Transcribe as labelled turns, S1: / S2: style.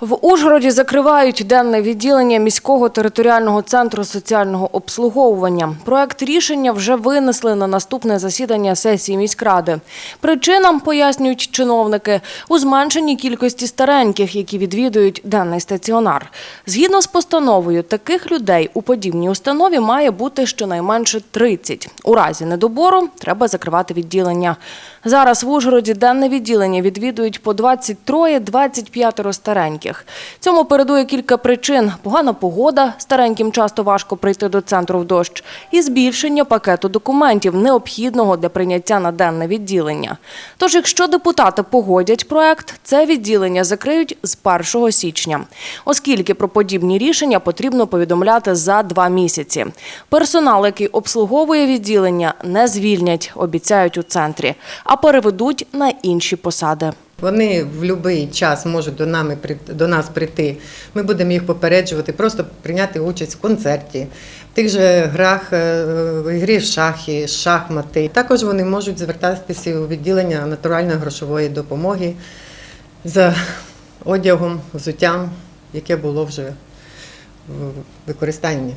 S1: В Ужгороді закривають денне відділення міського територіального центру соціального обслуговування. Проект рішення вже винесли на наступне засідання сесії міськради. Причинам, пояснюють чиновники, у зменшенні кількості стареньких, які відвідують денний стаціонар. Згідно з постановою, таких людей у подібній установі має бути щонайменше 30. У разі недобору треба закривати відділення. Зараз в Ужгороді денне відділення відвідують по 23-25 стареньких. Цьому передує кілька причин: погана погода, стареньким часто важко прийти до центру в дощ, і збільшення пакету документів, необхідного для прийняття на денне відділення. Тож, якщо депутати погодять проект, це відділення закриють з 1 січня, оскільки про подібні рішення потрібно повідомляти за два місяці. Персонал, який обслуговує відділення, не звільнять, обіцяють у центрі, а переведуть на інші посади.
S2: Вони в будь-який час можуть до, нами, до нас прийти. Ми будемо їх попереджувати, просто прийняти участь в концерті, в тих же грах, е, в грі в шахи, шахмати. Також вони можуть звертатися у відділення натуральної грошової допомоги за одягом, взуттям, яке було вже в використанні.